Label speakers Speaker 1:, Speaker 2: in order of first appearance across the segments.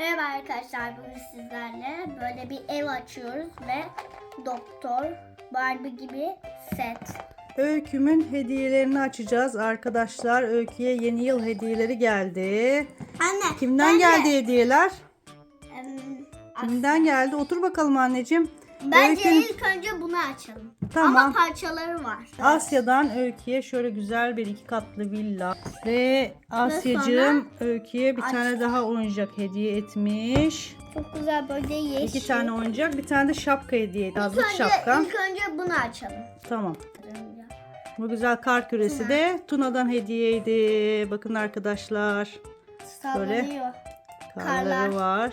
Speaker 1: Merhaba arkadaşlar bugün sizlerle böyle bir ev açıyoruz ve doktor Barbie gibi set.
Speaker 2: Öykümün hediyelerini açacağız arkadaşlar. Öykü'ye yeni yıl hediyeleri geldi.
Speaker 1: Anne.
Speaker 2: Kimden
Speaker 1: de-
Speaker 2: geldi hediyeler?
Speaker 1: Em,
Speaker 2: Kimden geldi? Otur bakalım anneciğim.
Speaker 1: Bence
Speaker 2: Öykünün-
Speaker 1: ilk önce bunu açalım.
Speaker 2: Tamam.
Speaker 1: Ama parçaları var.
Speaker 2: Asya'dan Öykü'ye şöyle güzel bir iki katlı villa. Ve Asya'cığım Öykü'ye bir
Speaker 1: Aç.
Speaker 2: tane daha oyuncak hediye etmiş.
Speaker 1: Çok güzel böyle yeşil.
Speaker 2: İki tane oyuncak, bir tane de şapka hediye etti.
Speaker 1: İlk önce,
Speaker 2: şapka.
Speaker 1: ilk önce bunu açalım.
Speaker 2: Tamam. Bu güzel kar küresi de Tuna'dan hediyeydi. Bakın arkadaşlar.
Speaker 1: Sallanıyor.
Speaker 2: Karları
Speaker 1: Karlar.
Speaker 2: var.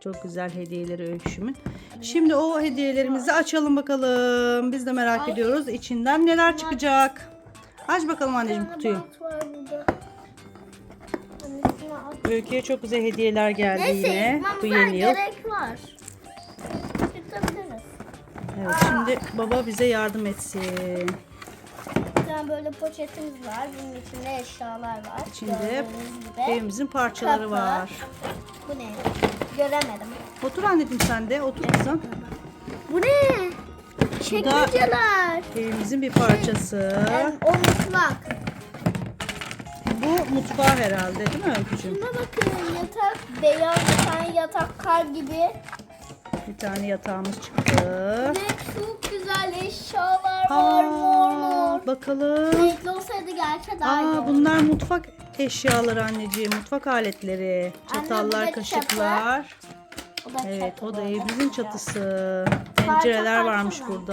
Speaker 2: Çok güzel hediyeleri öyküşümün. Şimdi o hediyelerimizi açalım bakalım. Biz de merak
Speaker 1: Ay.
Speaker 2: ediyoruz. İçinden neler çıkacak. Aç bakalım anneciğim kutuyu. Öykü'ye çok güzel hediyeler geldi
Speaker 1: Neyse
Speaker 2: yine. Bu yeni yıl.
Speaker 1: gerek var. Yırtabiliriz.
Speaker 2: Evet şimdi baba bize yardım etsin.
Speaker 1: Bir tane böyle poşetimiz var. Bunun içinde eşyalar var.
Speaker 2: İçinde
Speaker 1: Gördüğünüz gibi.
Speaker 2: Evimizin parçaları
Speaker 1: Kapı.
Speaker 2: var.
Speaker 1: Bu ne? Göremedim.
Speaker 2: Otur anneciğim sen de. Otur kızım.
Speaker 1: Bu ne? Çekmeceler.
Speaker 2: Evimizin bir parçası.
Speaker 1: Em, o mutfak.
Speaker 2: Bu mutfağı herhalde değil mi Öykücüğüm?
Speaker 1: Şuna bakın yatak beyaz bir tane yatak kar gibi.
Speaker 2: Bir tane yatağımız çıktı.
Speaker 1: Ve çok güzel eşyalar var mor mor.
Speaker 2: bakalım.
Speaker 1: Renkli olsaydı gerçi daha iyi
Speaker 2: Aa,
Speaker 1: olurdu.
Speaker 2: bunlar mutfak eşyaları anneciğim. Mutfak aletleri.
Speaker 1: Anne,
Speaker 2: Çatallar,
Speaker 1: da
Speaker 2: kaşıklar.
Speaker 1: O da
Speaker 2: Evet, o da evimizin çatısı. Tencereler varmış
Speaker 1: var.
Speaker 2: burada.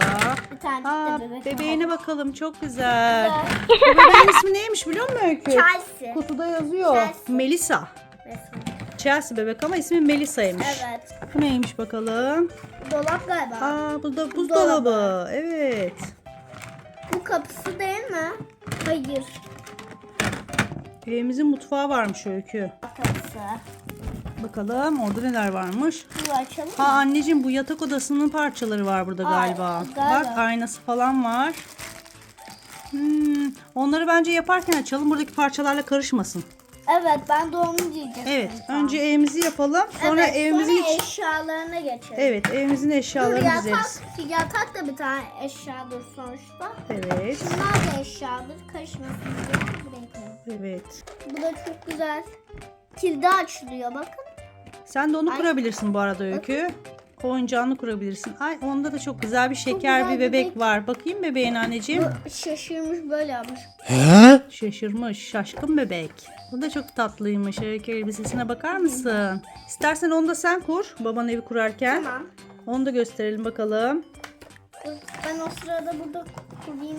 Speaker 1: Bir tane
Speaker 2: Aa,
Speaker 1: de bebek
Speaker 2: bebeğine bakalım. Çok güzel. Bu bebeğin ismi neymiş biliyor musun Öykü?
Speaker 1: Chelsea.
Speaker 2: Kutuda yazıyor.
Speaker 1: Chelsea.
Speaker 2: Melisa. Chelsea bebek ama ismi Melisa'ymış.
Speaker 1: Evet.
Speaker 2: Bu neymiş bakalım?
Speaker 1: Dolap galiba.
Speaker 2: Aa, bu da
Speaker 1: buzdolabı.
Speaker 2: Evet.
Speaker 1: Bu kapısı değil mi? Hayır.
Speaker 2: Evimizin mutfağı varmış Öykü.
Speaker 1: Kapısı.
Speaker 2: Bakalım orada neler varmış.
Speaker 1: Bunu açalım
Speaker 2: Ha anneciğim bu yatak odasının parçaları var burada galiba.
Speaker 1: galiba.
Speaker 2: Bak aynası falan var. Hmm, onları bence yaparken açalım. Buradaki parçalarla karışmasın.
Speaker 1: Evet ben de onu diyecektim.
Speaker 2: Evet. Önce evimizi yapalım. Sonra
Speaker 1: evet,
Speaker 2: evimizin
Speaker 1: sonra eşyalarına geçelim.
Speaker 2: Evet, evimizin
Speaker 1: Dur
Speaker 2: eşyalarını
Speaker 1: yatak,
Speaker 2: dizeriz.
Speaker 1: yatak da bir tane eşyadır sonuçta.
Speaker 2: Evet.
Speaker 1: Bunlar da eşyadır. Karışmasın diye buraya.
Speaker 2: Evet.
Speaker 1: Bu da çok güzel. Kilidi açılıyor bakın.
Speaker 2: Sen de onu
Speaker 1: Ay.
Speaker 2: kurabilirsin bu arada Öykü. Oyuncağını kurabilirsin. Ay onda da çok güzel bir şeker
Speaker 1: güzel
Speaker 2: bir bebek,
Speaker 1: bebek.
Speaker 2: var. Bakayım bebeğin anneciğim.
Speaker 1: Bu şaşırmış böyle yapmış.
Speaker 2: Şaşırmış, şaşkın bebek. Bu da çok tatlıymış. Öykü elbisesine bakar mısın? İstersen onu da sen kur. Baban evi kurarken.
Speaker 1: Tamam.
Speaker 2: Onu da gösterelim bakalım.
Speaker 1: Ben o sırada burada kurayım.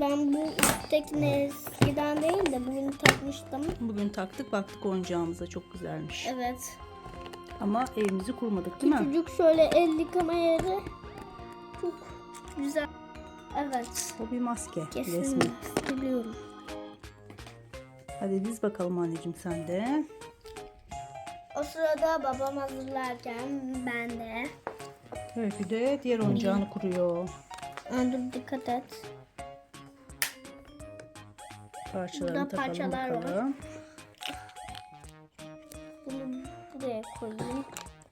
Speaker 1: Ben bu üsttekini eskiden değil de bugün takmıştım.
Speaker 2: Bugün taktık baktık oyuncağımıza çok güzelmiş.
Speaker 1: Evet.
Speaker 2: Ama evimizi kurmadık değil mi?
Speaker 1: Küçücük şöyle el yıkama yeri. Çok güzel. Evet.
Speaker 2: O bir maske resmi.
Speaker 1: biliyorum.
Speaker 2: Hadi diz bakalım anneciğim sen de.
Speaker 1: O sırada babam hazırlarken ben de.
Speaker 2: Öykü de diğer oyuncağını kuruyor.
Speaker 1: Dur dikkat et.
Speaker 2: Parçalarını
Speaker 1: Burada
Speaker 2: takalım
Speaker 1: parçalar var.
Speaker 2: bakalım.
Speaker 1: Bunu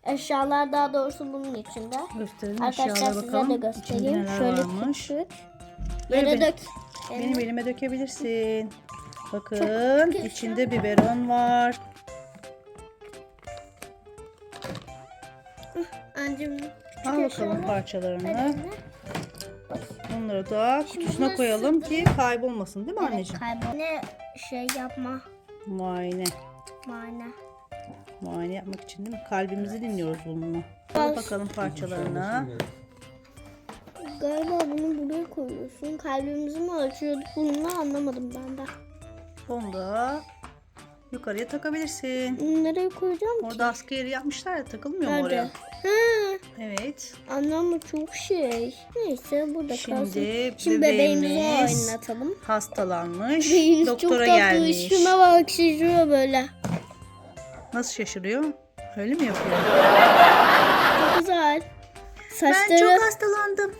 Speaker 1: Eşyalar daha doğrusu bunun içinde.
Speaker 2: Gösterelim
Speaker 1: Arkadaşlar size
Speaker 2: bakalım.
Speaker 1: de göstereyim. Şöyle
Speaker 2: varmış.
Speaker 1: küçük. Yere
Speaker 2: be-
Speaker 1: dök.
Speaker 2: Benim elime dökebilirsin. Bakın
Speaker 1: küçük.
Speaker 2: içinde biberon var.
Speaker 1: Küçük
Speaker 2: Al bakalım parçalarını.
Speaker 1: eline.
Speaker 2: Onları da kutusuna
Speaker 1: bunları
Speaker 2: koyalım ki kaybolmasın değil mi
Speaker 1: Evet,
Speaker 2: anneciğim?
Speaker 1: kaybol. Ne şey yapma.
Speaker 2: Muayene.
Speaker 1: Mana.
Speaker 2: Muayene yapmak için değil mi? Kalbimizi dinliyoruz bununla. Al bakalım parçalarını.
Speaker 1: Galiba bunu buraya koyuyorsun. Kalbimizi mi açıyorduk bununla anlamadım ben de.
Speaker 2: Onu da yukarıya takabilirsin.
Speaker 1: Nereye koyacağım ki?
Speaker 2: Orada askı yeri yapmışlar ya takılmıyor mu
Speaker 1: Nerede?
Speaker 2: oraya?
Speaker 1: Ha,
Speaker 2: Evet.
Speaker 1: anlamı çok şey. Neyse burada
Speaker 2: Şimdi
Speaker 1: kalsın. Şimdi bebeğimizi
Speaker 2: bebeğimiz
Speaker 1: oynatalım.
Speaker 2: hastalanmış.
Speaker 1: Bebeğimiz çok
Speaker 2: Doktora
Speaker 1: tatlı.
Speaker 2: gelmiş.
Speaker 1: Şuna bak şişiyor böyle.
Speaker 2: Nasıl şaşırıyor? Öyle mi yapıyor?
Speaker 1: Çok güzel.
Speaker 2: Ben
Speaker 1: Saçları,
Speaker 2: çok hastalandım.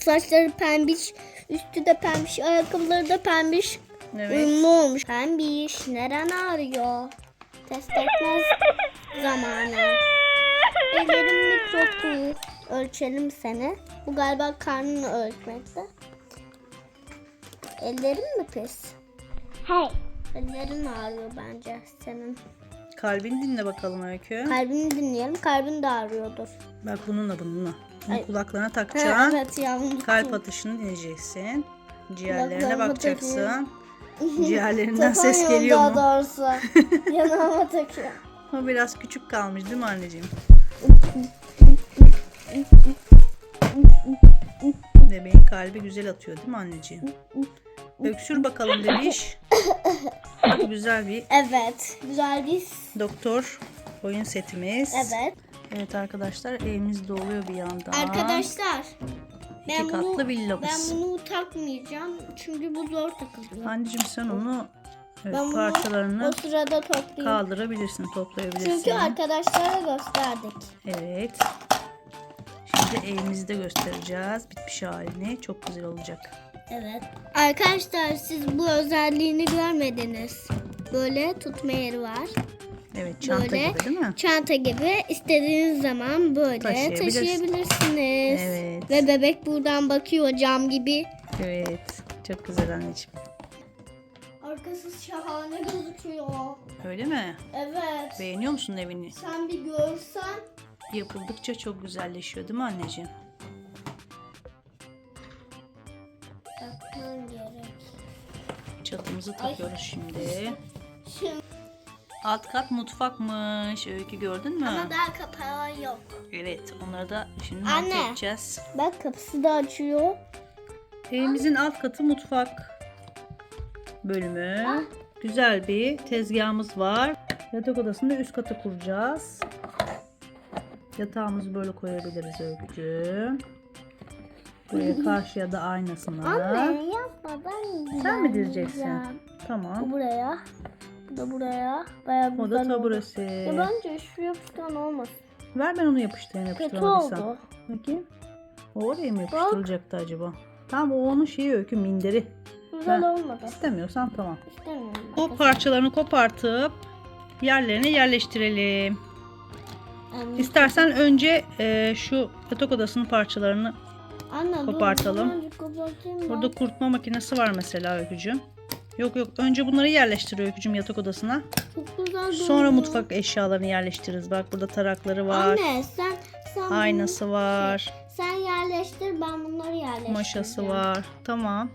Speaker 1: saçları pembiş. Üstü de pembiş. Ayakkabıları da pembiş.
Speaker 2: Evet.
Speaker 1: Uyumlu olmuş. Pembiş. Neren ağrıyor? Test etmez zamanı. Ellerim mikrobu. Ölçelim seni. Bu galiba karnını ölçmekte. Ellerin mi pis?
Speaker 3: Hayır.
Speaker 1: Ellerin ağrıyor bence senin.
Speaker 2: Kalbini dinle bakalım Öykü.
Speaker 1: Kalbini dinleyelim. Kalbin de ağrıyordur.
Speaker 2: Bak bununla bununla. Bunu
Speaker 1: Ay.
Speaker 2: kulaklarına takacaksın.
Speaker 1: evet.
Speaker 2: Kalp atışını dinleyeceksin. Ciğerlerine
Speaker 1: Kulaklarıma
Speaker 2: bakacaksın. Ciğerlerinden ses
Speaker 1: Takamıyorum
Speaker 2: geliyor
Speaker 1: daha
Speaker 2: mu?
Speaker 1: doğrusu. Yanağıma takıyorum.
Speaker 2: O biraz küçük kalmış değil mi anneciğim? Bebeğin kalbi güzel atıyor değil mi anneciğim? Öksür bakalım bebiş. Güzel bir
Speaker 1: Evet. Güzel bir...
Speaker 2: doktor oyun setimiz.
Speaker 1: Evet.
Speaker 2: Evet arkadaşlar evimiz doluyor bir yandan.
Speaker 1: Arkadaşlar.
Speaker 2: İki
Speaker 1: Ben bunu,
Speaker 2: katlı villamız.
Speaker 1: ben bunu takmayacağım. Çünkü bu zor takılıyor.
Speaker 2: Anneciğim sen onu evet,
Speaker 1: Ben bunu
Speaker 2: parçalarını
Speaker 1: o sırada toplayayım.
Speaker 2: kaldırabilirsin, toplayabilirsin.
Speaker 1: Çünkü arkadaşlara gösterdik.
Speaker 2: Evet. Şimdi evimizi de göstereceğiz. Bitmiş halini. Çok güzel olacak.
Speaker 1: Evet. Arkadaşlar siz bu özelliğini görmediniz. Böyle tutma yeri var.
Speaker 2: Evet çanta
Speaker 1: Böyle
Speaker 2: gibi değil mi?
Speaker 1: Çanta gibi istediğiniz zaman böyle
Speaker 2: Taşıyabilirsin.
Speaker 1: taşıyabilirsiniz.
Speaker 2: Evet.
Speaker 1: Ve bebek buradan bakıyor cam gibi.
Speaker 2: Evet. Çok güzel anneciğim.
Speaker 1: Arkası şahane gözüküyor.
Speaker 2: Öyle mi?
Speaker 1: Evet.
Speaker 2: Beğeniyor musun evini?
Speaker 1: Sen bir görsen.
Speaker 2: Yapıldıkça çok güzelleşiyor değil mi anneciğim? Çatımızı takıyoruz şimdi.
Speaker 1: Şimdi
Speaker 2: Alt kat mutfakmış. Öykü gördün mü?
Speaker 1: ama daha kapağı yok.
Speaker 2: Evet. Onları da şimdi
Speaker 1: Anne.
Speaker 2: monte edeceğiz.
Speaker 1: Bak kapısı da açıyor.
Speaker 2: Evimizin alt katı mutfak bölümü. Güzel bir tezgahımız var. Yatak odasını da üst kata kuracağız. Yatağımızı böyle koyabiliriz Öykücüğüm. Buraya karşıya da aynasını.
Speaker 1: Anne yapma ben
Speaker 2: Sen mi dizeceksin? Tamam.
Speaker 1: Bu buraya. Bu da buraya. Bayağı
Speaker 2: O
Speaker 1: güzel
Speaker 2: da
Speaker 1: oldu.
Speaker 2: taburesi.
Speaker 1: Ya bence şu yapışkan olmasın.
Speaker 2: Ver ben onu yapıştırayım
Speaker 1: Kötü
Speaker 2: yapıştıramadıysam.
Speaker 1: oldu.
Speaker 2: Bakayım. O oraya mı yapıştırılacaktı acaba? Tamam o onun şeyi öykü minderi.
Speaker 1: Güzel
Speaker 2: Ha.
Speaker 1: olmadı.
Speaker 2: İstemiyorsan tamam.
Speaker 1: İstemiyorum ben.
Speaker 2: O parçalarını kopartıp yerlerine yerleştirelim. İstersen önce e, şu yatak odasının parçalarını
Speaker 1: Anne, dur,
Speaker 2: kopartalım.
Speaker 1: ben.
Speaker 2: burada kurutma makinesi var mesela öykücüm. Yok yok önce bunları yerleştir öykücüm yatak odasına.
Speaker 1: Çok güzel
Speaker 2: Sonra mutfak eşyalarını yerleştiririz. Bak burada tarakları var.
Speaker 1: Anne sen sen
Speaker 2: Aynası var.
Speaker 1: bunu- sen yerleştir ben bunları yerleştireceğim.
Speaker 2: Maşası var. Tamam.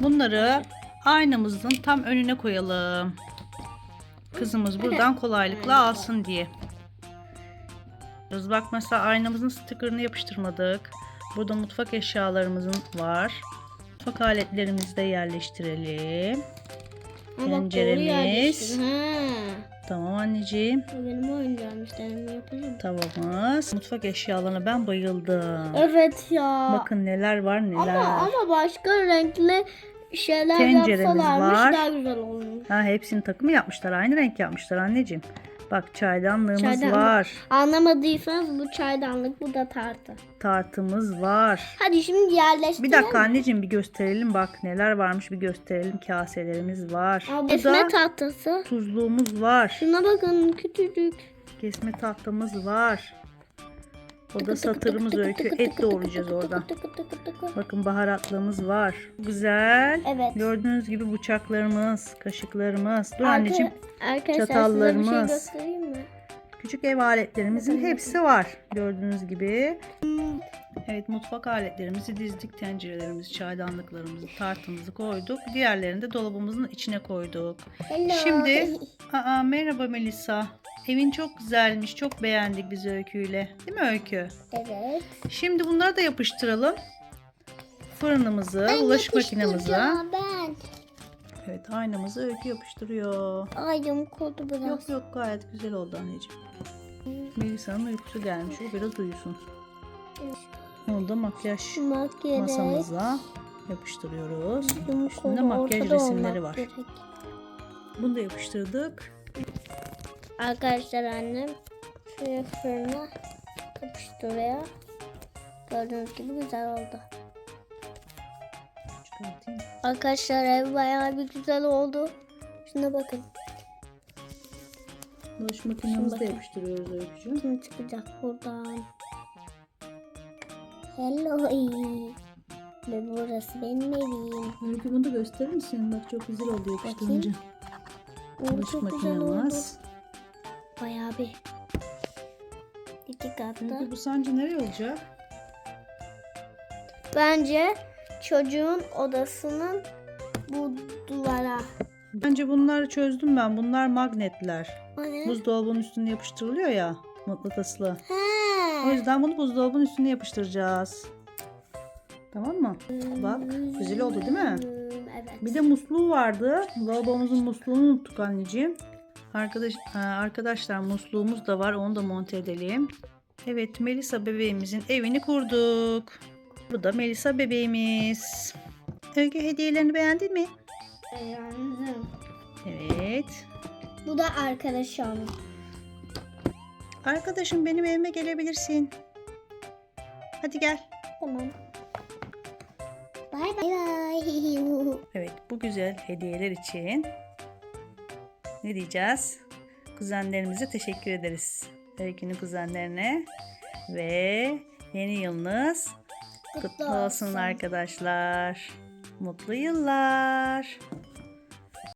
Speaker 2: Bunları aynamızın tam önüne koyalım. Kızımız buradan kolaylıkla alsın diye. Bak mesela aynamızın stickerını yapıştırmadık. Burada mutfak eşyalarımızın var. Mutfak aletlerimizi de yerleştirelim.
Speaker 1: Ha, bak,
Speaker 2: tenceremiz.
Speaker 1: Ha.
Speaker 2: Tamam anneciğim.
Speaker 1: Benim oyuncağım işte yapacağım.
Speaker 2: Tavamız. Mutfak eşyalarına ben bayıldım.
Speaker 1: Evet ya.
Speaker 2: Bakın neler var neler.
Speaker 1: Ama ama başka renkli şeyler
Speaker 2: Tenceremiz
Speaker 1: yapsalarmış
Speaker 2: var.
Speaker 1: daha güzel olur.
Speaker 2: Ha hepsini takımı yapmışlar. Aynı renk yapmışlar anneciğim. Bak çaydanlığımız
Speaker 1: Çaydanlık.
Speaker 2: var.
Speaker 1: Anlamadıysanız bu çaydanlık bu da tartı.
Speaker 2: Tartımız var.
Speaker 1: Hadi şimdi yerleştirelim.
Speaker 2: Bir dakika anneciğim bir gösterelim bak neler varmış bir gösterelim. Kaselerimiz var.
Speaker 1: Aa, Esme tahtası.
Speaker 2: tuzluğumuz var.
Speaker 1: Şuna bakın küçücük.
Speaker 2: Kesme tahtamız var. O da satırımız öykü. Et doğrayacağız orada. Bakın baharatlığımız var. Güzel.
Speaker 1: Evet.
Speaker 2: Gördüğünüz gibi bıçaklarımız, kaşıklarımız. Dur
Speaker 1: Arka-
Speaker 2: anneciğim.
Speaker 1: Arkadaşlar size bir şey
Speaker 2: çatallarımız.
Speaker 1: göstereyim mi?
Speaker 2: Küçük ev aletlerimizin hepsi var. Gördüğünüz gibi. Evet mutfak aletlerimizi dizdik. Tencerelerimizi, çaydanlıklarımızı, tartımızı koyduk. Diğerlerini de dolabımızın içine koyduk.
Speaker 1: Hello.
Speaker 2: Şimdi aa, merhaba Melisa. Evin çok güzelmiş. Çok beğendik biz Öykü'yle. Değil mi Öykü?
Speaker 1: Evet.
Speaker 2: Şimdi bunları da yapıştıralım. Fırınımızı,
Speaker 1: Ben
Speaker 2: bulaşık makinemizi.
Speaker 1: Ben.
Speaker 2: Evet aynamızı Öykü yapıştırıyor.
Speaker 1: Ay yamuk oldu biraz.
Speaker 2: Yok yok gayet güzel oldu anneciğim. Melisa'nın uykusu gelmiş. O biraz uyusun. Onu da makyaj
Speaker 1: Makyaj.
Speaker 2: masamıza yapıştırıyoruz. Üstünde makyaj
Speaker 1: ortada
Speaker 2: resimleri
Speaker 1: olmak
Speaker 2: var.
Speaker 1: gerek.
Speaker 2: Bunu da yapıştırdık.
Speaker 1: Arkadaşlar annem şuraya fırına yapıştı oraya. Gördüğünüz gibi güzel oldu.
Speaker 2: Çıkartayım.
Speaker 1: Arkadaşlar ev bayağı bir güzel oldu. Şuna bakın.
Speaker 2: Bulaşık
Speaker 1: bakayım.
Speaker 2: yapıştırıyoruz öykücüğüm.
Speaker 1: Kim çıkacak buradan? Hello. Ve burası benim evim.
Speaker 2: Öykü bunu da gösterir misin? Bak çok güzel oldu yapıştırınca. Bulaşık makinamız.
Speaker 1: Bayağı bir. İki katlı.
Speaker 2: Öykü bu sence nereye olacak?
Speaker 1: Bence çocuğun odasının bu duvara.
Speaker 2: Bence bunları çözdüm ben. Bunlar magnetler.
Speaker 1: O ne?
Speaker 2: Buzdolabının üstüne yapıştırılıyor ya mıknatıslı. O yüzden bunu buzdolabının üstüne yapıştıracağız. Tamam mı? Bak güzel oldu değil mi?
Speaker 1: Evet.
Speaker 2: Bir de musluğu vardı. Lavabomuzun musluğunu unuttuk anneciğim. Arkadaş, ha, arkadaşlar musluğumuz da var. Onu da monte edelim. Evet Melisa bebeğimizin evini kurduk. Bu da Melisa bebeğimiz. Öykü hediyelerini beğendin mi?
Speaker 1: Beğendim.
Speaker 2: Evet.
Speaker 1: Bu da arkadaşım.
Speaker 2: Arkadaşım benim evime gelebilirsin. Hadi gel.
Speaker 1: Tamam. Bay bay.
Speaker 2: Evet bu güzel hediyeler için ne diyeceğiz? Kuzenlerimize teşekkür ederiz. Öykünün kuzenlerine ve yeni yılınız kutlu olsun arkadaşlar. Mutlu yıllar.